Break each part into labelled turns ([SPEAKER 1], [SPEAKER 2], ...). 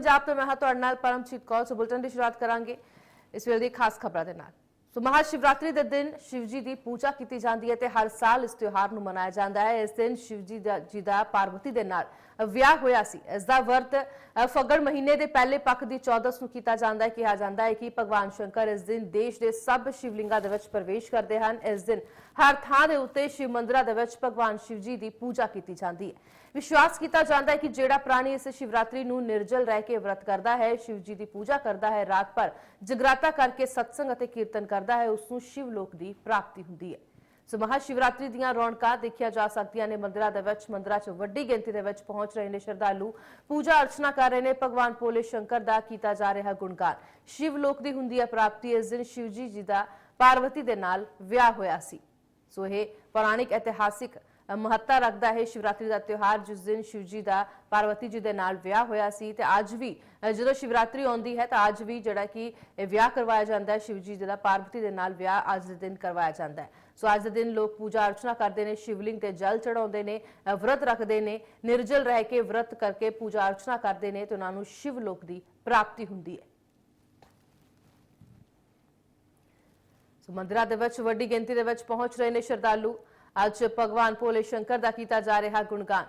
[SPEAKER 1] ਪੰਜਾਬ ਤੋਂ ਮੈਂ ਹਾਂ ਤੁਹਾਡੇ ਨਾਲ ਪਰਮਜੀਤ ਕੌਰ, ਸੋ ਬੁਲਟਨ ਦੀ ਸ਼ੁਰੂਆਤ ਕਰਾਂਗੇ ਇਸ ਵੇਲੇ ਦੀ ਖਾਸ ਖਬਰਾਂ ਦੇ ਨਾਲ। ਸੋ ਮਹਾ ਸ਼ਿਵਰਾਤਰੀ ਦੇ ਦਿਨ ਸ਼ਿਵ ਜੀ ਦੀ ਪੂਜਾ ਕੀਤੀ ਜਾਂਦੀ ਹੈ ਤੇ ਹਰ ਸਾਲ ਇਸ ਤਿਉਹਾਰ ਨੂੰ ਮਨਾਇਆ ਜਾਂਦਾ ਹੈ। ਇਸ ਦਿਨ ਸ਼ਿਵ ਜੀ ਦਾ ਜੀ ਦਾ ਪਾਰਵਤੀ ਦੇ ਨਾਲ ਵਿਆਹ ਹੋਇਆ ਸੀ। ਇਸ ਦਾ ਵਰਤ ਫਗੜ ਮਹੀਨੇ ਦੇ ਪਹਿਲੇ ਪੱਖ ਦੀ 14 ਨੂੰ ਕੀਤਾ ਜਾਂਦਾ ਹੈ। ਕਿਹਾ ਜਾਂਦਾ ਹੈ ਕਿ ਭਗਵਾਨ ਸ਼ੰਕਰ ਇਸ ਦਿਨ ਦੇਸ਼ ਦੇ ਸਭ ਸ਼ਿਵਲਿੰਗਾਂ ਦੇ ਵਿੱਚ ਪ੍ਰਵੇਸ਼ ਕਰਦੇ ਹਨ। ਇਸ ਦਿਨ ਹਰ ਥਾਂ ਦੇ ਉੱਤੇ ਸ਼ਿਵ ਮੰਦਰਾਂ ਦੇ ਵਿੱਚ ਭਗਵਾਨ ਸ਼ਿਵ ਜੀ ਦੀ ਪੂਜਾ ਕੀਤੀ ਜਾਂਦੀ ਹੈ। ਵਿਸ਼ਵਾਸ ਕੀਤਾ ਜਾਂਦਾ ਹੈ ਕਿ ਜਿਹੜਾ ਪ੍ਰਾਣੀ ਇਸ ਸ਼ਿਵਰਾਤਰੀ ਨੂੰ ਨਿਰਜਲ ਰਹਿ ਕੇ ਵਰਤ ਕਰਦਾ ਹੈ ਸ਼ਿਵ ਜੀ ਦੀ ਪੂਜਾ ਕਰਦਾ ਹੈ, ਰਾਤ ਭਰ ਜਗਰਾਤਾ ਕਰਕੇ ਸਤਸੰਗ ਅਤੇ ਕੀਰਤਨ ਕਰਦਾ ਹੈ, ਉਸ ਨੂੰ ਸ਼ਿਵ ਲੋਕ ਦੀ ਪ੍ਰਾਪਤੀ ਹੁੰਦੀ ਹੈ। ਸੋ ਮਹਾ ਦੀਆਂ ਰੌਣਕਾਂ ਦੇਖਿਆ ਜਾ ਸਕਦੀਆਂ ਨੇ। ਮੰਦਿਰਾਂ ਦੇ ਵਿੱਚ, ਮੰਦਿਰਾਂ 'ਚ ਵੱਡੀ ਗਿਣਤੀ ਦੇ ਵਿੱਚ ਪਹੁੰਚ ਰਹੇ ਨੇ ਸ਼ਰਧਾਲੂ। ਪੂਜਾ ਅਰਚਨਾ ਕਰ ਰਹੇ ਨੇ। ਭਗਵਾਨ ਭੋਲੇ ਸ਼ੰਕਰ ਦਾ ਕੀਤਾ ਜਾ ਰਿਹਾ ਗੁਣਗਾਨ। ਸ਼ਿਵ ਲੋਕ ਦੀ ਹੁੰਦੀ ਹੈ ਪ੍ਰਾਪਤੀ। ਇਸ ਦਿਨ ਸ਼ਿਵਜੀ ਜੀ ਦਾ ਪਾਰਵਤੀ ਦੇ ਨਾਲ ਵਿਆਹ ਹੋਇਆ ਸੀ। ਸੋ ਇਹ ਪੌਰਾਣਿਕ, ਇਤਿਹਾਸਿਕ ਮਹੱਤਤਾ ਰੱਖਦਾ ਹੈ ਸ਼ਿਵਰਾਤਰੀ ਦਾ ਤਿਉਹਾਰ, ਜਿਸ ਦਿਨ ਸ਼ਿਵ ਜੀ ਦਾ ਪਾਰਵਤੀ ਜੀ ਦੇ ਨਾਲ ਵਿਆਹ ਹੋਇਆ ਸੀ ਤੇ ਅੱਜ ਵੀ ਜਦੋਂ ਸ਼ਿਵਰਾਤਰੀ ਆਉਂਦੀ ਹੈ ਤਾਂ ਅੱਜ ਵੀ ਜਿਹੜਾ ਕਿ ਵਿਆਹ ਕਰਵਾਇਆ ਜਾਂਦਾ ਹੈ ਸ਼ਿਵ ਜੀ ਦਾ ਪਾਰਵਤੀ ਦੇ ਨਾਲ ਵਿਆਹ ਅੱਜ ਦੇ ਦਿਨ ਕਰਵਾਇਆ ਜਾਂਦਾ ਹੈ। ਸੋ ਅੱਜ ਦੇ ਦਿਨ ਲੋਕ ਪੂਜਾ ਅਰਚਨਾ ਕਰਦੇ ਨੇ, ਸ਼ਿਵਲਿੰਗ ਤੇ ਜਲ ਚੜਾਉਂਦੇ ਨੇ ਵਰਤ ਰੱਖਦੇ ਨੇ, ਨਿਰਜਲ ਰਹਿ ਕੇ ਵਰਤ ਕਰਕੇ ਪੂਜਾ ਅਰਚਨਾ ਕਰਦੇ ਨੇ ਤੇ ਉਹਨਾਂ ਨੂੰ ਸ਼ਿਵ ਲੋਕ ਦੀ ਪ੍ਰਾਪਤੀ ਹੁੰਦੀ ਹੈ। ਸੋ ਮੰਦਿਰਾਂ ਦੇ ਵਿੱਚ ਵੱਡੀ ਗਿਣਤੀ ਦੇ ਵਿੱਚ ਪਹੁੰਚ ਰਹੇ ਨੇ ਸ਼ਰਧਾਲੂ। ਅੱਜ ਭਗਵਾਨ ਭੋਲੇ ਸ਼ੰਕਰ ਦਾ ਕੀਤਾ ਜਾ ਰਿਹਾ ਗੁਣਗਾਨ।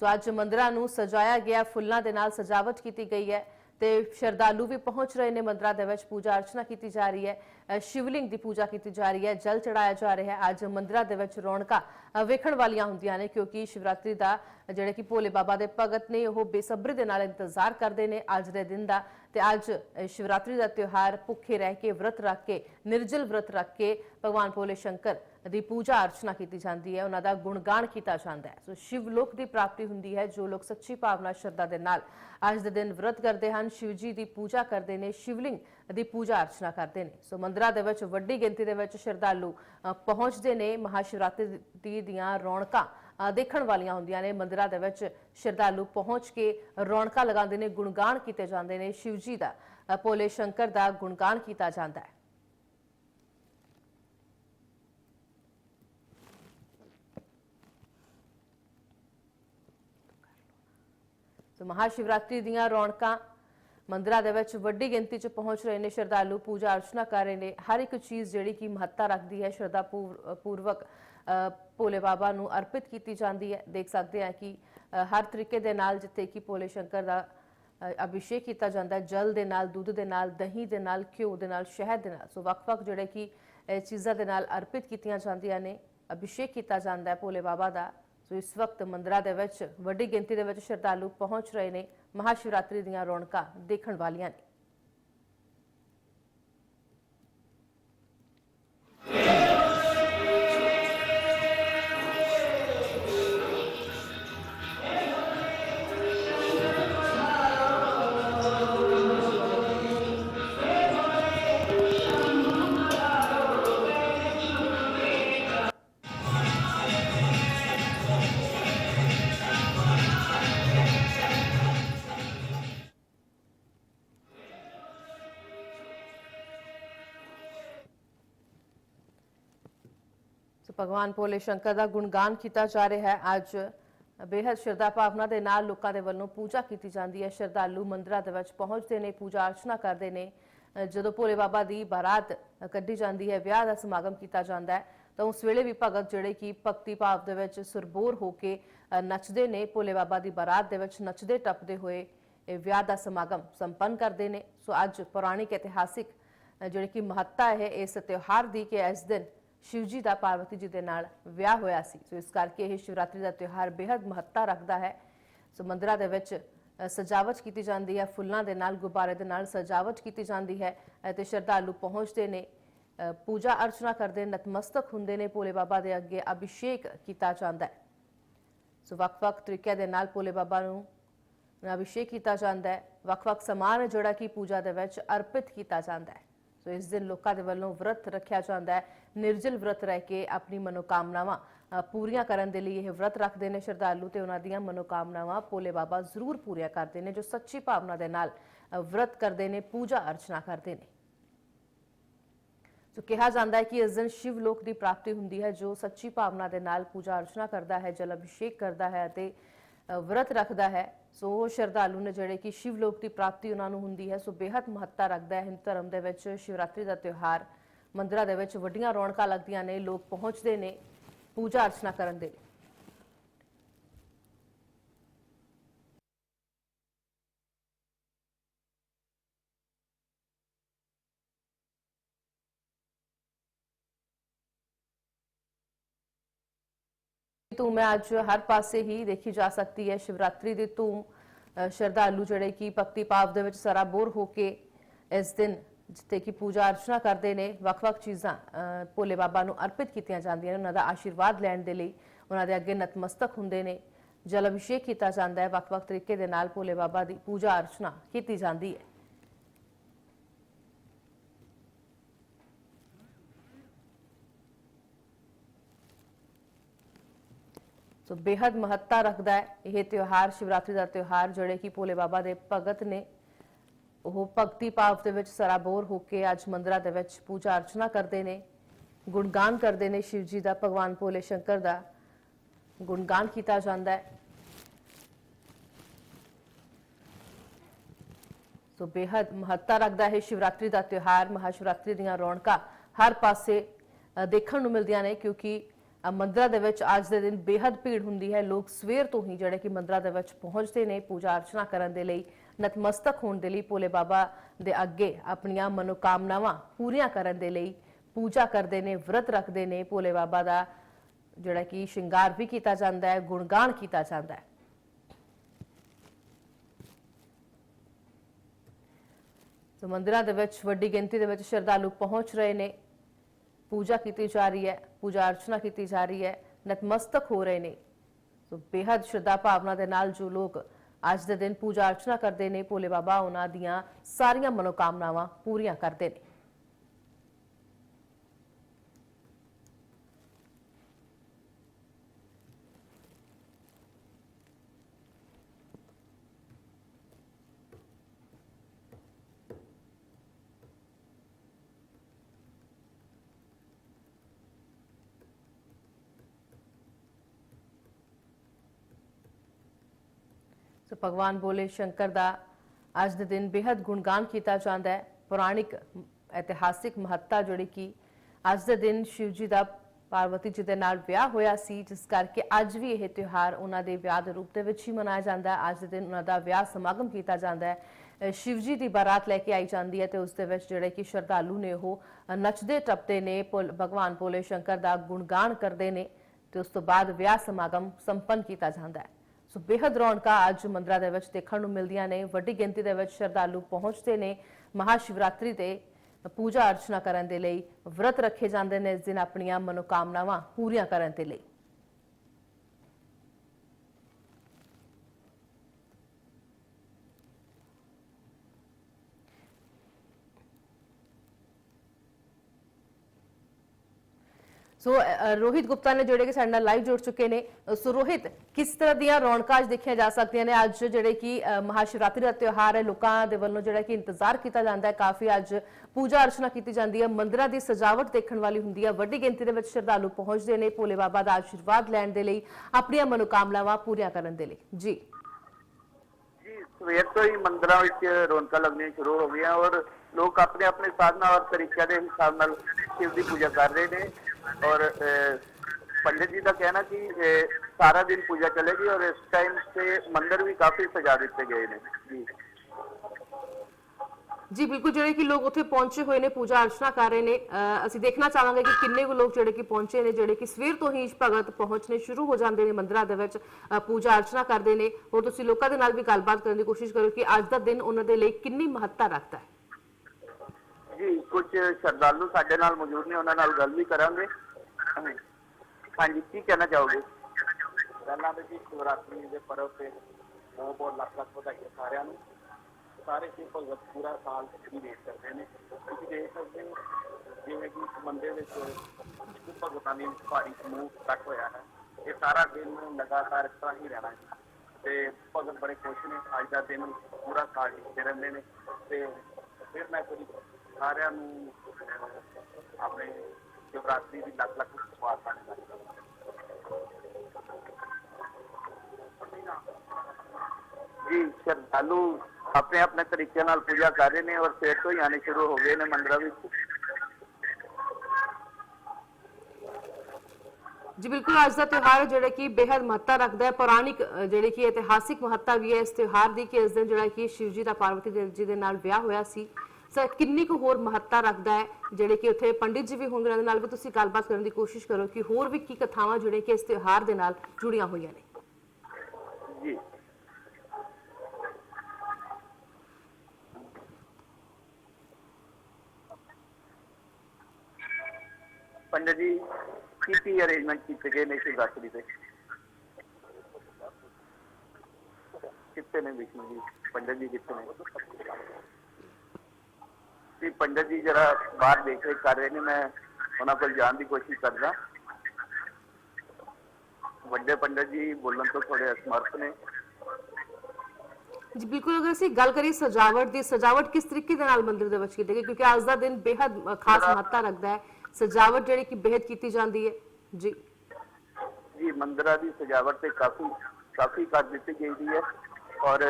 [SPEAKER 1] ਸੋ ਅੱਜ ਮੰਦਰਾਂ ਨੂੰ ਸਜਾਇਆ ਗਿਆ, ਫੁੱਲਾਂ ਦੇ ਨਾਲ ਸਜਾਵਟ ਕੀਤੀ ਗਈ ਹੈ ਤੇ ਸ਼ਰਧਾਲੂ ਵੀ ਪਹੁੰਚ ਰਹੇ ਨੇ। ਮੰਦਰਾਂ ਦੇ ਵਿੱਚ ਪੂਜਾ ਅਰਚਨਾ ਕੀਤੀ ਜਾ ਰਹੀ ਹੈ ਸ਼ਿਵਲਿੰਗ ਦੀ ਪੂਜਾ ਕੀਤੀ ਜਾ ਰਹੀ ਹੈ, ਜਲ ਚੜਾਇਆ ਜਾ ਰਿਹਾ ਹੈ। ਅੱਜ ਮੰਦਿਰਾਂ ਦੇ ਵਿੱਚ ਰੌਣਕਾਂ ਵੇਖਣ ਵਾਲੀਆਂ ਹੁੰਦੀਆਂ ਨੇ, ਕਿਉਂਕਿ ਸ਼ਿਵਰਾਤਰੀ ਦਾ ਜਿਹੜੇ ਕਿ ਭੋਲੇ ਬਾਬਾ ਦੇ ਭਗਤ ਨੇ, ਉਹ ਬੇਸਬਰੀ ਦੇ ਨਾਲ ਇੰਤਜ਼ਾਰ ਕਰਦੇ ਨੇ ਅੱਜ ਦੇ ਦਿਨ ਦਾ। ਤੇ ਅੱਜ ਸ਼ਿਵਰਾਤਰੀ ਦਾ ਤਿਉਹਾਰ ਭੁੱਖੇ ਰਹਿ ਕੇ, ਵਰਤ ਰੱਖ ਕੇ, ਨਿਰਜਲ ਵਰਤ ਰੱਖ ਕੇ ਭਗਵਾਨ ਭੋਲੇ ਸ਼ੰਕਰ ਦੀ ਪੂਜਾ ਅਰਚਨਾ ਕੀਤੀ ਜਾਂਦੀ ਹੈ, ਉਹਨਾਂ ਦਾ ਗੁਣਗਾਨ ਕੀਤਾ ਜਾਂਦਾ ਹੈ। ਸੋ ਸ਼ਿਵ ਲੋਕ ਦੀ ਪ੍ਰਾਪਤੀ ਹੁੰਦੀ ਹੈ, ਜੋ ਲੋਕ ਸੱਚੀ ਭਾਵਨਾ, ਸ਼ਰਧਾ ਦੇ ਨਾਲ ਅੱਜ ਦੇ ਦਿਨ ਵਰਤ ਕਰਦੇ ਹਨ ਸ਼ਿਵ ਜੀ ਦੀ ਪੂਜਾ ਕਰਦੇ ਨੇ, ਸ਼ਿਵਲਿੰਗ ਦੀ ਪੂਜਾ ਅਰਚਨਾ ਕਰਦੇ ਨੇ। ਸੋ ਮੰਦਰਾਂ ਦੇ ਵਿੱਚ, ਵੱਡੀ ਗਿਣਤੀ ਦੇ ਵਿੱਚ ਸ਼ਰਧਾਲੂ ਪਹੁੰਚਦੇ ਨੇ, ਮਹਾਸ਼ਿਵਰਾਤਰੀ ਦੀਆਂ ਰੌਣਕਾਂ ਦੇਖਣ ਵਾਲੀਆਂ ਹੁੰਦੀਆਂ ਨੇ। ਮੰਦਰਾਂ ਦੇ ਵਿੱਚ ਸ਼ਰਧਾਲੂ ਪਹੁੰਚ ਕੇ ਰੌਣਕਾਂ ਲਗਾਉਂਦੇ ਨੇ, ਗੁਣਗਾਨ ਕੀਤੇ ਜਾਂਦੇ ਨੇ। ਸ਼ਿਵ ਜੀ ਦਾ ਭੋਲੇ ਸ਼ੰਕਰ ਦਾ ਗੁਣਗਾਨ ਕੀਤਾ ਜਾਂਦਾ ਹੈ। ਸੋ ਮਹਾਸ਼ਿਵਰਾਤਰੀ ਦੀਆਂ ਰੌਣਕਾਂ ਮੰਦਰਾਂ ਦੇ ਵਿੱਚ ਵੱਡੀ ਗਿਣਤੀ 'ਚ ਪਹੁੰਚ ਰਹੇ ਨੇ, ਸ਼ਰਧਾਲੂ ਪੂਜਾ ਅਰਚਨਾ ਕਰ ਰਹੇ ਨੇ। ਹਰ ਇੱਕ ਚੀਜ਼ ਜਿਹੜੀ ਕਿ ਮਹੱਤਤਾ ਰੱਖਦੀ ਹੈ, ਸ਼ਰਧਾ ਪੂਰ- ਪੂਰਵਕ ਭੋਲੇ ਬਾਬਾ ਨੂੰ ਅਰਪਿਤ ਕੀਤੀ ਜਾਂਦੀ ਹੈ। ਦੇਖ ਸਕਦੇ ਆ ਕਿ ਹਰ ਤਰੀਕੇ ਦੇ ਨਾਲ ਜਿੱਥੇ ਕਿ ਭੋਲੇ ਸ਼ੰਕਰ ਦਾ ਅਭਿਸ਼ੇਕ ਕੀਤਾ ਜਾਂਦਾ ਹੈ, ਜਲ ਦੇ ਨਾਲ, ਦੁੱਧ ਦੇ ਨਾਲ, ਦਹੀਂ ਦੇ ਨਾਲ, ਘਿਓ ਦੇ ਨਾਲ, ਸ਼ਹਿਦ ਦੇ ਨਾਲ। ਸੋ ਵੱਖ-ਵੱਖ ਜਿਹੜੇ ਕਿ ਇਹ ਚੀਜ਼ਾਂ ਦੇ ਨਾਲ ਅਰਪਿਤ ਕੀਤੀਆਂ ਜਾਂਦੀਆਂ ਨੇ, ਅਭਿਸ਼ੇਕ ਕੀਤਾ ਜਾਂਦਾ ਹੈ ਭੋਲੇ ਬਾਬਾ ਦਾ। ਸੋ ਇਸ ਵਕਤ ਮੰਦਰਾਂ ਦੇ ਵਿੱਚ ਵੱਡੀ ਗਿਣਤੀ ਦੇ ਵਿੱਚ ਸ਼ਰਧਾਲੂ ਪਹੁੰਚ ਰਹੇ ਨੇ। ਮਹਾਸ਼ਿਵਰਾਤਰੀ ਦੀਆਂ ਰੌਣਕਾਂ ਦੇਖਣ ਵਾਲੀਆਂ ਨੇ। ਭਗਵਾਨ ਭੋਲੇ ਸ਼ੰਕਰ ਦਾ ਗੁਣਗਾਨ ਕੀਤਾ ਜਾ ਰਿਹਾ ਹੈ। ਅੱਜ ਬੇਹੱਦ ਸ਼ਰਧਾ ਭਾਵਨਾ ਦੇ ਨਾਲ ਲੋਕਾਂ ਦੇ ਵੱਲੋਂ ਪੂਜਾ ਕੀਤੀ ਜਾਂਦੀ ਹੈ। ਸ਼ਰਧਾਲੂ ਮੰਦਰਾਂ ਦੇ ਵਿੱਚ ਪਹੁੰਚਦੇ ਨੇ, ਪੂਜਾ ਅਰਚਨਾ ਕਰਦੇ ਨੇ। ਜਦੋਂ ਭੋਲੇ ਬਾਬਾ ਦੀ ਬਾਰਾਤ ਕੱਢੀ ਜਾਂਦੀ ਹੈ, ਵਿਆਹ ਦਾ ਸਮਾਗਮ ਕੀਤਾ ਜਾਂਦਾ ਹੈ, ਤਾਂ ਉਸ ਵੇਲੇ ਵੀ ਭਗਤ ਜਿਹੜੇ ਕਿ ਭਗਤੀ ਭਾਵ ਦੇ ਵਿੱਚ ਸੁਰਬੋਰ ਹੋ ਕੇ ਨੱਚਦੇ ਨੇ। ਭੋਲੇ ਬਾਬਾ ਦੀ ਬਾਰਾਤ ਦੇ ਵਿੱਚ ਨੱਚਦੇ ਟੱਪਦੇ ਹੋਏ ਇਹ ਵਿਆਹ ਦਾ ਸਮਾਗਮ ਸੰਪੰਨ ਕਰਦੇ ਨੇ। ਸੋ ਅੱਜ ਪੁਰਾਣਿਕ ਇਤਿਹਾਸਿਕ ਜਿਹੜੀ ਕਿ ਮਹੱਤਤਾ ਹੈ, ਇਸ ਤਿਉਹਾਰ ਦੀ ਕਿ ਇਸ ਦਿਨ ਸ਼ਿਵ ਜੀ ਦਾ ਪਾਰਵਤੀ ਜੀ ਦੇ ਨਾਲ ਵਿਆਹ ਹੋਇਆ ਸੀ। ਸੋ ਇਸ ਕਰਕੇ ਇਹ ਸ਼ਿਵਰਾਤਰੀ ਦਾ ਤਿਉਹਾਰ ਬੇहद ਮਹੱਤਤਾ ਰੱਖਦਾ ਹੈ। ਸੋ ਮੰਦਰਾਂ ਦੇ ਵਿੱਚ ਸਜਾਵਟ ਕੀਤੀ ਜਾਂਦੀ ਹੈ ਫੁੱਲਾਂ ਦੇ ਨਾਲ ਗੁਬਾਰੇ ਦੇ ਨਾਲ ਸਜਾਵਟ ਕੀਤੀ ਜਾਂਦੀ ਹੈ ਅਤੇ ਸ਼ਰਧਾਲੂ ਪਹੁੰਚਦੇ ਨੇ ਪੂਜਾ ਅਰਚਨਾ ਕਰਦੇ ਨੇ, ਨਤਮਸਤਕ ਹੁੰਦੇ ਨੇ ਭੋਲੇ ਬਾਬਾ ਦੇ ਅੱਗੇ ਅਭਿਸ਼ੇਕ ਕੀਤਾ ਜਾਂਦਾ ਹੈ। ਸੋ ਵੱਖ-ਵੱਖ ਤਰੀਕਿਆਂ ਦੇ ਨਾਲ ਭੋਲੇ ਬਾਬਾ ਨੂੰ ਅਭਿਸ਼ੇਕ ਕੀਤਾ ਜਾਂਦਾ ਹੈ। ਵੱਖ-ਵੱਖ ਸਮਾਨ ਜਿਹੜਾ ਕਿ ਪੂਜਾ ਦੇ ਵਿੱਚ ਅਰਪਿਤ ਕੀਤਾ ਜਾਂਦਾ ਹੈ। ਸੋ ਇਸ ਦਿਨ ਲੋਕਾਂ ਦੇ ਵੱਲੋਂ ਵਰਤ ਰੱਖਿਆ ਜਾਂਦਾ ਹੈ। ਨਿਰਜਲ ਵਰਤ ਰਹਿ ਕੇ ਆਪਣੀ ਮਨੋਕਾਮਨਾਵਾਂ ਪੂਰੀਆਂ ਕਰਨ ਦੇ ਲਈ ਇਹ ਵਰਤ ਰੱਖਦੇ ਨੇ ਸ਼ਰਧਾਲੂ ਤੇ ਉਹਨਾਂ ਦੀਆਂ ਮਨੋਕਾਮਨਾਵਾਂ ਭੋਲੇ ਬਾਬਾ ਜ਼ਰੂਰ ਪੂਰੀਆਂ ਕਰਦੇ ਨੇ, ਜੋ ਸੱਚੀ ਭਾਵਨਾ ਦੇ ਨਾਲ ਵਰਤ ਕਰਦੇ ਨੇ, ਪੂਜਾ ਅਰਚਨਾ ਕਰਦੇ ਨੇ। ਸੋ ਕਿਹਾ ਜਾਂਦਾ ਹੈ ਕਿ ਇਸ ਦਿਨ ਸ਼ਿਵ ਲੋਕ ਦੀ ਪ੍ਰਾਪਤੀ ਹੁੰਦੀ ਹੈ, ਜੋ ਸੱਚੀ ਭਾਵਨਾ ਦੇ ਨਾਲ ਪੂਜਾ ਅਰਚਨਾ ਕਰਦਾ ਹੈ, ਜਲ ਅਭਿਸ਼ੇਕ ਕਰਦਾ ਹੈ ਅਤੇ ਵਰਤ ਰੱਖਦਾ ਹੈ। ਸੋ ਉਹ ਸ਼ਰਧਾਲੂ ਨੇ ਜਿਹੜੇ ਕਿ ਸ਼ਿਵ ਲੋਕ ਦੀ ਪ੍ਰਾਪਤੀ ਉਹਨਾਂ ਨੂੰ ਹੁੰਦੀ ਹੈ, ਸੋ ਬੇहद ਮਹੱਤਤਾ ਰੱਖਦਾ ਹੈ ਹਿੰਦੂ ਧਰਮ ਦੇ ਵਿੱਚ, ਸ਼ਿਵਰਾਤਰੀ ਦਾ ਤਿਉਹਾਰ। ਮੰਦਰਾਂ ਦੇ ਵਿੱਚ ਵੱਡੀਆਂ ਰੌਣਕਾਂ ਲੱਗਦੀਆਂ ਨੇ, ਲੋਕ ਪਹੁੰਚਦੇ ਨੇ, ਪੂਜਾ ਅਰਚਨਾ ਕਰਨ ਦੇ ਲਈ। ਧੂਮ ਹੈ ਅੱਜ ਹਰ ਪਾਸੇ ਹੀ ਦੇਖੀ ਜਾ ਸਕਦੀ ਹੈ। ਸ਼ਿਵਰਾਤਰੀ ਦੀ ਧੂਮ ਸ਼ਰਧਾਲੂ ਜਿਹੜੇ ਕਿ ਭਗਤੀ ਭਾਵ ਦੇ ਵਿੱਚ ਸਰਾਬੋਰ ਹੋ ਕੇ ਇਸ ਦਿਨ ਜਿੱਥੇ ਕਿ ਪੂਜਾ ਅਰਚਨਾ ਕਰਦੇ ਨੇ, ਵੱਖ-ਵੱਖ ਚੀਜ਼ਾਂ ਭੋਲੇ ਬਾਬਾ ਨੂੰ ਅਰਪਿਤ ਕੀਤੀਆਂ ਜਾਂਦੀਆਂ ਨੇ। ਉਹਨਾਂ ਦਾ ਆਸ਼ੀਰਵਾਦ ਲੈਣ ਦੇ ਲਈ ਉਹਨਾਂ ਦੇ ਅੱਗੇ ਨਤਮਸਤਕ ਹੁੰਦੇ ਨੇ। ਜਲ ਅਭਿਸ਼ੇਕ ਕੀਤਾ ਜਾਂਦਾ ਹੈ। ਵੱਖ-ਵੱਖ ਤਰੀਕੇ ਦੇ ਨਾਲ ਭੋਲੇ ਬਾਬਾ ਦੀ ਪੂਜਾ ਅਰਚਨਾ ਕੀਤੀ ਜਾਂਦੀ ਹੈ। ਸੋ ਬੇहद ਮਹੱਤਤਾ ਰੱਖਦਾ ਹੈ ਇਹ ਤਿਉਹਾਰ, ਸ਼ਿਵਰਾਤਰੀ ਦਾ ਤਿਉਹਾਰ, ਜਿਹੜੇ ਕਿ ਭੋਲੇ ਬਾਬਾ ਦੇ ਭਗਤ ਨੇ ਉਹ ਭਗਤੀ ਭਾਵ ਦੇ ਵਿੱਚ ਸਰਾਬੋਰ ਹੋ ਕੇ ਅੱਜ ਮੰਦਰਾਂ ਦੇ ਵਿੱਚ ਪੂਜਾ ਅਰਚਨਾ ਕਰਦੇ ਨੇ, ਗੁਣਗਾਨ ਕਰਦੇ ਨੇ ਸ਼ਿਵ ਜੀ ਦਾ, ਭਗਵਾਨ ਭੋਲੇ ਸ਼ੰਕਰ ਦਾ ਗੁਣਗਾਨ ਕੀਤਾ ਜਾਂਦਾ ਹੈ। ਸੋ ਬੇहद ਮਹੱਤਤਾ ਰੱਖਦਾ ਹੈ ਸ਼ਿਵਰਾਤਰੀ ਦਾ ਤਿਉਹਾਰ, ਮਹਾਸ਼ਿਵਰਾਤਰੀ ਦੀਆਂ ਰੌਣਕਾਂ ਹਰ ਪਾਸੇ ਦੇਖਣ ਨੂੰ ਮਿਲਦੀਆਂ ਨੇ ਕਿਉਂਕਿ ਮੰਦਰਾਂ ਦੇ ਵਿੱਚ ਅੱਜ ਦੇ ਦਿਨ ਬੇहद ਭੀੜ ਹੁੰਦੀ ਹੈ। ਲੋਕ ਸਵੇਰ ਤੋਂ ਹੀ ਜਿਹੜੇ ਕਿ ਮੰਦਰਾਂ ਦੇ ਵਿੱਚ ਪਹੁੰਚਦੇ ਨੇ ਪੂਜਾ ਅਰਚਨਾ ਕਰਨ ਦੇ ਲਈ, ਨਤਮਸਤਕ ਹੋਣ ਦੇ ਲਈ ਭੋਲੇ ਬਾਬਾ ਦੇ ਅੱਗੇ ਆਪਣੀਆਂ ਮਨੋਕਾਮਨਾਵਾਂ ਪੂਰੀਆਂ ਕਰਨ ਦੇ ਲਈ ਪੂਜਾ ਕਰਦੇ ਨੇ, ਵਰਤ ਰੱਖਦੇ ਨੇ। ਭੋਲੇ ਬਾਬਾ ਦਾ ਜਿਹੜਾ ਕਿ ਸ਼ਿੰਗਾਰ ਵੀ ਕੀਤਾ ਜਾਂਦਾ ਹੈ, ਗੁਣਗਾਨ ਕੀਤਾ ਜਾਂਦਾ ਹੈ। ਸੋ ਮੰਦਿਰਾਂ ਦੇ ਵਿੱਚ ਵੱਡੀ ਗਿਣਤੀ ਦੇ ਵਿੱਚ ਸ਼ਰਧਾਲੂ ਪਹੁੰਚ ਰਹੇ ਨੇ। ਪੂਜਾ ਕੀਤੀ ਜਾ ਰਹੀ ਹੈ, ਪੂਜਾ ਅਰਚਨਾ ਕੀਤੀ ਜਾ ਰਹੀ ਹੈ, ਨਤਮਸਤਕ ਹੋ ਰਹੇ ਨੇ। ਸੋ ਬੇहद ਸ਼ਰਧਾ ਭਾਵਨਾ ਦੇ ਨਾਲ ਜੋ ਲੋਕ ਅੱਜ ਦੇ ਦਿਨ ਪੂਜਾ ਅਰਚਨਾ ਕਰਦੇ ਨੇ, ਭੋਲੇ ਬਾਬਾ ਉਹਨਾਂ ਦੀਆਂ ਸਾਰੀਆਂ ਮਨੋਕਾਮਨਾਵਾਂ ਪੂਰੀਆਂ ਕਰਦੇ ਨੇ। ਸੋ ਭਗਵਾਨ ਬੋਲੇ ਸ਼ੰਕਰ ਦਾ ਅੱਜ ਦੇ ਦਿਨ ਬੇहद ਗੁਣਗਾਨ ਕੀਤਾ ਜਾਂਦਾ ਹੈ। ਪੁਰਾਣਿਕ ਇਤਿਹਾਸਿਕ ਮਹੱਤਤਾ ਜਿਹੜੀ ਕਿ ਅੱਜ ਦੇ ਦਿਨ ਸ਼ਿਵ ਜੀ ਦਾ ਪਾਰਵਤੀ ਜੀ ਦੇ ਨਾਲ ਵਿਆਹ ਹੋਇਆ ਸੀ, ਜਿਸ ਕਰਕੇ ਅੱਜ ਵੀ ਇਹ ਤਿਉਹਾਰ ਉਹਨਾਂ ਦੇ ਵਿਆਹ ਦੇ ਰੂਪ ਦੇ ਵਿੱਚ ਹੀ ਮਨਾਇਆ ਜਾਂਦਾ ਹੈ। ਅੱਜ ਦੇ ਦਿਨ ਉਹਨਾਂ ਦਾ ਵਿਆਹ ਸਮਾਗਮ ਕੀਤਾ ਜਾਂਦਾ ਹੈ। ਸ਼ਿਵ ਜੀ ਦੀ ਬਾਰਾਤ ਲੈ ਕੇ ਆਈ ਜਾਂਦੀ ਹੈ ਤੇ ਉਸ ਦੇ ਵਿੱਚ ਜਿਹੜੇ ਕਿ ਸ਼ਰਧਾਲੂ ਨੇ ਉਹ ਨੱਚਦੇ ਟੱਪਦੇ ਨੇ, ਭੋਲ- ਭਗਵਾਨ ਭੋਲੇ ਸ਼ੰਕਰ ਦਾ ਗੁਣਗਾਨ ਕਰਦੇ ਨੇ ਤੇ ਉਸ ਤੋਂ ਬਾਅਦ ਵਿਆਹ ਸਮਾਗਮ ਸੰਪੰਨ ਕੀਤਾ ਜਾਂਦਾ ਹੈ। ਸੋ ਬੇहद ਰੌਣਕਾਂ ਅੱਜ ਮੰਦਰਾਂ ਦੇ ਵਿੱਚ ਦੇਖਣ ਨੂੰ ਮਿਲਦੀਆਂ ਨੇ। ਵੱਡੀ ਗਿਣਤੀ ਦੇ ਵਿੱਚ ਸ਼ਰਧਾਲੂ ਪਹੁੰਚਦੇ ਨੇ ਮਹਾਸ਼ਿਵਰਾਤਰੀ ਤੇ ਪੂਜਾ ਅਰਚਨਾ ਕਰਨ ਦੇ ਲਈ। ਵਰਤ ਰੱਖੇ ਜਾਂਦੇ ਨੇ ਇਸ ਦਿਨ ਆਪਣੀਆਂ ਮਨੋਕਾਮਨਾਵਾਂ ਪੂਰੀਆਂ ਕਰਨ ਦੇ ਲਈ। ਸੋ ਰੋਹਿਤ ਗੁਪਤਾ ਨੇ ਜਿਹੜੇ ਕਿ ਸਾਡੇ ਨਾਲ ਲਾਈਵ ਜੁੜ ਚੁੱਕੇ ਨੇ ਸੋ ਰੋਹਿਤ ਕਿਸ ਤਰ੍ਹਾਂ ਦੀਆਂ ਰੌਣਕਾਂ ਦੇਖੀਆਂ ਜਾ ਸਕਦੀਆਂ ਨੇ? ਅੱਜ ਜਿਹੜੇ ਕਿ ਮਹਾਸ਼ਿਵਰਾਤਰੀ ਦਾ ਤਿਉਹਾਰ ਹੈ, ਲੋਕਾਂ ਦੇ ਵੱਲੋਂ ਜਿਹੜਾ ਕਿ ਇੰਤਜ਼ਾਰ ਕੀਤਾ ਜਾਂਦਾ ਹੈ, ਕਾਫੀ ਅੱਜ ਪੂਜਾ ਅਰਚਨਾ ਕੀਤੀ ਜਾਂਦੀ ਹੈ, ਮੰਦਿਰਾਂ ਦੀ ਸਜਾਵਟ ਦੇਖਣ ਵਾਲੀ ਹੁੰਦੀ ਹੈ, ਵੱਡੀ ਗਿਣਤੀ ਦੇ ਵਿੱਚ ਸ਼ਰਧਾਲੂ ਪਹੁੰਚਦੇ ਨੇ, ਭੋਲੇ ਬਾਬਾ ਦਾ ਆਸ਼ੀਰਵਾਦ ਲੈਣ ਦੇ ਲਈ, ਆਪਣੀਆਂ ਮਨੋਕਾਮਨਾਵਾਂ ਪੂਰੀਆਂ ਕਰਨ ਦੇ ਲਈ। ਜੀ।
[SPEAKER 2] ਜੀ, ਸਵੇਰ ਤੋਂ ਹੀ ਮੰਦਰਾਂ ਵਿੱਚ ਰੌਣਕਾਂ ਲੱਗਣੀਆਂ ਸ਼ੁਰੂ ਹੋ ਗਈਆਂ ਔਰ ਲੋਕ ਆਪਣੇ ਆਪਣੇ ਸਾਧਨਾ ਔਰ ਤਰੀਕਿਆਂ ਦੇ ਹਿਸਾਬ ਨਾਲ ਸ਼ਿਵ ਦੀ ਪੂਜਾ ਕਰ ਰਹੇ ਨੇ। ਔਰ ਅਹ, ਪੰਡਿਤ ਜੀ ਦਾ ਕਹਿਣਾ ਕਿ ਅਹ, ਸਾਰਾ ਦਿਨ ਪੂਜਾ ਚੱਲੇਗੀ ਔਰ ਇਸ ਟਾਈਮ ਤੇ ਮੰਦਿਰ ਵੀ ਦਿੱਤੇ ਗਏ ਨੇ। ਜੀ।
[SPEAKER 1] ਜੀ ਬਿਲਕੁਲ ਜਿਹੜੇ ਕਿ ਲੋਕ ਉੱਥੇ ਪਹੁੰਚੇ ਹੋਏ ਨੇ ਪੂਜਾ ਅਰਚਨਾ ਕਰ ਰਹੇ ਨੇ ਅ, ਅਸੀਂ ਦੇਖਣਾ ਚਾਹਾਂਗੇ ਕਿ ਕਿੰਨੇ ਕੁ ਲੋਕ ਜਿਹੜੇ ਕਿ ਪਹੁੰਚੇ ਨੇ ਜਿਹੜੇ ਕਿ ਸਵੇਰ ਤੋਂ ਹੀ ਭਗਤ ਪਹੁੰਚਣੇ ਸ਼ੁਰੂ ਹੋ ਜਾਂਦੇ ਨੇ ਮੰਦਰਾਂ ਦੇ ਵਿੱਚ ਪੂਜਾ ਅਰਚਨਾ ਕਰਦੇ ਨੇ। ਹੋਰ ਤੁਸੀਂ ਲੋਕਾਂ ਦੇ ਨਾਲ ਵੀ ਗੱਲਬਾਤ ਕਰਨ ਦੀ ਕੋਸ਼ਿਸ਼ ਕਰੋ ਕਿ ਅੱਜ ਦਾ ਦਿਨ ਉਹਨਾਂ ਦੇ ਲਈ ਕਿੰਨੀ ਮਹੱਤਤਾ ਰੱਖਦਾ ਹੈ।
[SPEAKER 2] ਜੀ ਕੁਝ ਸ਼ਰਧਾਲੂ ਸਾਡੇ ਨਾਲ ਮੌਜੂਦ ਨੇ, ਉਹਨਾਂ ਨਾਲ ਗੱਲ ਵੀ ਕਰਾਂਗੇ। ਹਾਂਜੀ, ਕੀ ਕਹਿਣਾ ਚਾਹੋਗੇ?
[SPEAKER 3] ਪਹਿਲਾਂ ਤਾਂ ਜੀ, ਸ਼ਿਵਰਾਤਰੀ ਦੇ ਪਰਵ ਤੇ ਬਹੁਤ ਬਹੁਤ ਲੱਖ ਲੱਖ ਵਧਾਈਆਂ ਸਾਰਿਆਂ ਨੂੰ। ਸਾਰੇ ਸਿੱਖ ਭਗਤ ਪੂਰਾ ਸਾਲ ਦੀ ਵੇਟ ਕਰਦੇ ਨੇ। ਤੁਸੀਂ ਦੇਖ ਸਕਦੇ ਹੋ, ਜਿਵੇਂ ਕਿ ਇਸ ਮੰਦਿਰ ਵਿੱਚ ਸਿੱਖ ਭਗਤਾਂ ਦੀ ਭਾਰੀ ਸਮੂਹ ਇਕੱਠ ਹੋਇਆ ਹੈ। ਇਹ ਸਾਰਾ ਦਿਨ ਲਗਾਤਾਰ ਇਸ ਤਰ੍ਹਾਂ ਹੀ ਰਹਿਣਾ ਹੈ ਤੇ ਭਗਤ ਬੜੇ ਖੁਸ਼ ਨੇ, ਅੱਜ ਦਾ ਦਿਨ ਪੂਰਾ ਸਾਲ ਹੀ ਰਹਿੰਦੇ ਨੇ। ਤੇ ਫਿਰ ਮੈਂ ਕੋਈ ਸਾਰਿਆਂ ਨੂੰ ਆਪਣੇ ਸ਼ਿਵਰਾਤਰੀ ਦੀ ਲੱਖ ਲੱਖ ਮੁਬਾਰਕਾਂ
[SPEAKER 2] ਜੀ, ਸ਼ਰਧਾਲੂ ਆਪਣੇ ਆਪਣੇ ਤਰੀਕੇ ਨਾਲ ਪੂਜਾ ਕਰ ਰਹੇ ਨੇ ਔਰ ਸਵੇਰ ਤੋਂ ਹੀ ਆਣੇ ਸ਼ੁਰੂ ਹੋ ਗਏ ਨੇ ਮੰਦਰਾਂ ਵਿੱਚ।
[SPEAKER 1] ਜੀ, ਬਿਲਕੁਲ, ਅੱਜ ਦਾ ਤਿਉਹਾਰ ਜਿਹੜਾ ਕਿ ਬੇहद ਮਹੱਤਤਾ ਰੱਖਦਾ ਹੈ। ਪੌਰਾਣਿਕ ਜਿਹੜੇ ਕਿ ਇਤਿਹਾਸਿਕ ਮਹੱਤਤਾ ਵੀ ਹੈ ਇਸ ਤਿਉਹਾਰ ਦੀ ਕਿ ਇਸ ਦਿਨ ਜਿਹੜਾ ਕਿ ਸ਼ਿਵ ਜੀ ਦਾ ਪਾਰਵਤੀ ਦੇਵ ਜੀ ਦੇ ਨਾਲ ਵਿਆਹ ਹੋਇਆ ਸੀ। ਸਰ, ਕਿੰਨੀ ਕੁ ਹੋਰ ਮਹੱਤਤਾ ਰੱਖਦਾ ਹੈ ਜਿਹੜੇ ਕਿ ਉੱਥੇ ਪੰਡਿਤ ਜੀ ਵੀ ਹੋਣਗੇ, ਉਹਨਾਂ ਦੇ ਨਾਲ ਵੀ ਤੁਸੀਂ ਗੱਲਬਾਤ ਕਰਨ ਦੀ ਕੋਸ਼ਿਸ਼ ਕਰੋ ਕਿ ਹੋਰ ਵੀ ਕੀ ਕਥਾਵਾਂ ਜਿਹੜੇ ਕਿ ਇਸ ਤਿਉਹਾਰ ਦੇ ਨਾਲ ਜੁੜੀਆਂ ਹੋਈਆਂ ਨੇ?
[SPEAKER 2] ਜੀ। ਪੰਡਤ ਜੀ, ਕੀ ਅਰੇਂਜਮੈਂਟ ਕੀਤੇ ਗਏ ਨੇ ਸ਼ਿਵਰਾਤਰੀ ਤੇ ਕਿੱਥੇ ਨੇ ਵਿਸ਼ਨੂੰ ਜੀ? ਪੰਡਤ ਜੀ ਕਿੱਥੇ ਨੇ? ਕਿ ਪੰਡਤ ਜੀ ਜਰਾ ਬਾਹਰ ਦੇਖ ਰੇਖ ਕਰ ਰਹੇ ਨੇ ਮੈਂ ਉਹਨਾਂ ਕੋਲ ਜਾਣ ਦੀ ਕੋਸ਼ਿਸ਼ ਕਰਦਾ। ਵੱਡੇ ਪੰਡਤ ਜੀ ਬੋਲਣ ਤੋਂ ਥੋੜੇ ਅਸਮਰਥ ਨੇ।
[SPEAKER 1] ਜੀ ਬਿਲਕੁਲ ਅਗਰ ਅਸੀਂ ਗੱਲ ਕਰੀਏ ਸਜਾਵਟ ਦੀ ਸਜਾਵਟ ਕਿਸ ਤਰੀਕੇ ਨਾਲ ਮੰਦਿਰ ਦੇ ਵਿੱਚ ਕੀਤੀ ਗਈ? ਕਿਉਂਕਿ ਅੱਜ ਦਾ ਦਿਨ ਬੇहद ਖਾਸ ਮਹੱਤਤਾ ਰੱਖਦਾ ਹੈ। ਸਜਾਵਟ ਜਿਹੜੀ ਕਿ ਬੇहद ਕੀਤੀ ਜਾਂਦੀ ਹੈ। ਜੀ।
[SPEAKER 2] ਜੀ ਮੰਦਿਰਾਂ ਦੀ ਸਜਾਵਟ ਤੇ ਕਾਫੀ ਕਾਫੀ ਕਰ ਦਿੱਤੀ ਗਈ ਹੈ। ਔਰ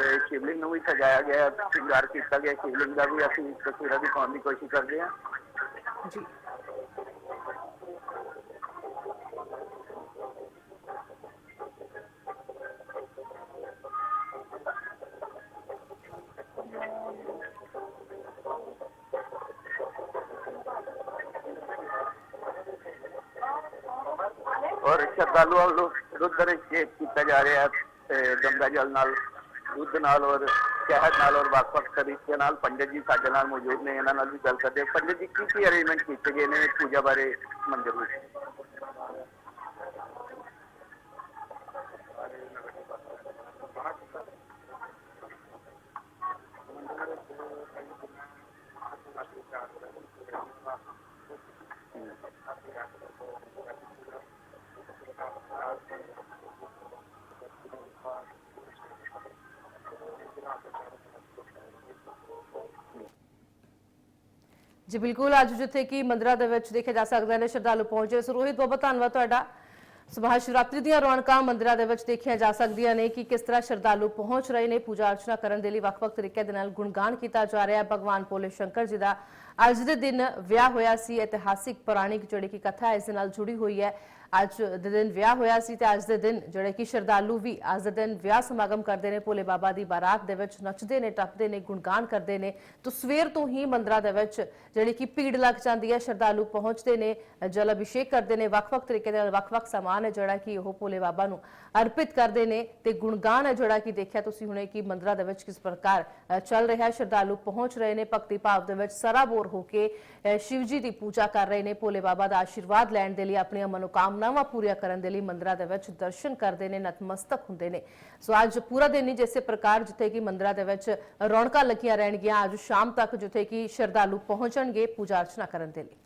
[SPEAKER 2] ਸ਼ਿਵਲਿੰਗ ਨੂੰ ਵੀ ਸਜਾਇਆ ਗਿਆ ਹੈ, ਸ਼ਿੰਗਾਰ ਕੀਤਾ ਗਿਆ ਸ਼ਿਵਲਿੰਗ ਦਾ ਵੀ ਅਸੀਂ ਤਸਵੀਰਾਂ ਦਿਖਾਉਣ ਦੀ ਕੋਸ਼ਿਸ਼ ਕਰਦੇ ਹਾਂ।
[SPEAKER 1] ਜੀ।
[SPEAKER 2] ਔਰ ਸ਼ਰਧਾਲੂਆਂ ਵੱਲੋਂ ਦੁੱਧ ਦਾ ਅਭਿਸ਼ੇਕ ਕੀਤਾ ਜਾ ਰਿਹਾ ਹੈ ਤੇ ਗੰਗਾ ਨਾਲ ਦੁੱਧ ਨਾਲ ਔਰ ਸ਼ਹਿਦ ਨਾਲ ਔਰ ਵੱਖ-ਵੱਖ ਤਰੀਕੇ ਨਾਲ ਪੰਡਿਤ ਜੀ ਸਾਡੇ ਨਾਲ ਮੌਜੂਦ ਨੇ, ਇਹਨਾਂ ਨਾਲ ਵੀ ਗੱਲ ਕਰਦੇ ਹਾਂ। ਪੰਡਿਤ ਜੀ ਕੀ ਕੀ ਅਰੇਂਜਮੈਂਟ ਕੀਤੇ ਗਏ ਨੇ ਪੂਜਾ ਬਾਰੇ ਮੰਦਿਰ ਵਿੱਚ
[SPEAKER 1] ਜੀ, ਬਿਲਕੁਲ। ਅੱਜ ਜਿੱਥੇ ਕਿ ਮੰਦਰਾਂ ਦੇ ਵਿੱਚ ਦੇਖਿਆ ਜਾ ਸਕਦਾ ਨੇ ਸ਼ਰਧਾਲੂ ਪਹੁੰਚੇ ਸੋ ਰੋਹਿਤ ਬਹੁਤ ਬਹੁਤ ਧੰਨਵਾਦ ਤੁਹਾਡਾ। ਸੁਭਾ ਸ਼ਿਵਰਾਤਰੀ ਦੀਆਂ ਰੌਣਕਾਂ ਮੰਦਰਾਂ ਦੇ ਵਿੱਚ ਦੇਖੀਆਂ ਜਾ ਸਕਦੀਆਂ ਨੇ ਕਿ ਕਿਸ ਤਰ੍ਹਾਂ ਸ਼ਰਧਾਲੂ ਪਹੁੰਚ ਰਹੇ ਨੇ। ਪੂਜਾ ਅਰਚਨਾ ਕਰਨ ਦੇ ਲਈ ਵੱਖ-ਵੱਖ ਤਰੀਕੇ ਦੇ ਨਾਲ ਗੁਣਗਾਨ ਕੀਤਾ ਜਾ ਰਿਹਾ ਹੈ। ਭਗਵਾਨ ਭੋਲੇ ਸ਼ੰਕਰ ਜੀ ਦਾ ਅੱਜ ਦੇ ਦਿਨ ਵਿਆਹ ਹੋਇਆ ਸੀ, ਇਤਿਹਾਸਿਕ ਪੁਰਾਣਿਕ ਜਿਹੜੀ ਕਿ ਕਥਾ ਇਸ ਦੇ ਨਾਲ ਜੁੜੀ ਹੋਈ ਹੈ। ਅੱਜ ਦੇ ਦਿਨ ਵਿਆਹ ਹੋਇਆ ਸੀ ਤੇ ਅੱਜ ਦੇ ਦਿਨ ਜਿਹੜੇ ਕਿ ਸ਼ਰਧਾਲੂ ਵੀ ਅੱਜ ਦੇ ਦਿਨ ਵਿਆਹ ਸਮਾਗਮ ਕਰਦੇ ਨੇ। ਭੋਲੇ ਬਾਬਾ ਦੀ ਬਾਰਾਤ ਦੇ ਵਿੱਚ ਨੱਚਦੇ ਨੇ, ਟੱਪਦੇ ਨੇ, ਗੁਣਗਾਨ ਕਰਦੇ ਨੇ। ਤੋਂ ਸਵੇਰ ਤੋਂ ਹੀ ਮੰਦਰਾਂ ਦੇ ਵਿੱਚ ਜਿਹੜੀ ਕਿ ਭੀੜ ਲੱਗ ਜਾਂਦੀ ਹੈ, ਸ਼ਰਧਾਲੂ ਪਹੁੰਚਦੇ ਨੇ, ਜਲ ਅਭਿਸ਼ੇਕ ਕਰਦੇ ਨੇ। ਵੱਖ-ਵੱਖ ਤਰੀਕੇ ਦੇ ਨਾਲ ਵੱਖ-ਵੱਖ ਸਮਾਨ ਹੈ ਜਿਹੜਾ ਕਿ ਉਹ ਭੋਲੇ ਬਾਬਾ ਨੂੰ ਅਰਪਿਤ ਕਰਦੇ ਨੇ ਤੇ ਗੁਣਗਾਨ ਹੈ ਜਿਹੜਾ ਕਿ ਦੇਖਿਆ ਤੁਸੀਂ ਹੁਣੇ ਕਿ ਮੰਦਰਾਂ ਦੇ ਵਿੱਚ ਕਿਸ ਪ੍ਰਕਾਰ ਚੱਲ ਰਿਹਾ ਹੈ। ਸ਼ਰਧਾਲੂ ਪਹੁੰਚ ਰਹੇ ਨੇ, ਭਗਤੀ ਭਾਵ ਦੇ ਵਿੱਚ ਸਰਾਬੋਰ ਹੋ ਕੇ ਸ਼ਿਵ ਜੀ ਦੀ ਪੂਜਾ ਕਰ ਰਹੇ ਨੇ। ਭੋਲੇ ਬਾਬਾ ਦਾ ਆਸ਼ੀਰਵਾਦ ਲੈਣ ਦੇ ਲਈ ਆਪਣੀਆਂ ਮਨੋਕਾਮਨਾਵਾਂ ਪੂਰੀਆਂ ਕਰਨ ਦੇ ਲਈ ਮੰਦਰਾਂ ਦੇ ਵਿੱਚ ਦਰਸ਼ਨ ਕਰਦੇ ਨੇ, ਨਤਮਸਤਕ ਹੁੰਦੇ ਨੇ। ਸੋ ਅੱਜ ਪੂਰਾ ਦਿਨ ਹੀ ਜਿਸੇ ਪ੍ਰਕਾਰ ਜਿੱਥੇ ਕਿ ਮੰਦਰਾਂ ਦੇ ਵਿੱਚ ਰੌਣਕਾਂ ਲੱਗੀਆਂ ਰਹਿਣਗੀਆਂ, ਅੱਜ ਸ਼ਾਮ ਤੱਕ ਜਿੱਥੇ ਕਿ ਸ਼ਰਧਾਲੂ ਪਹੁੰਚਣਗੇ ਪੂਜਾ ਅਰਚਨਾ ਕਰਨ ਦੇ ਲਈ।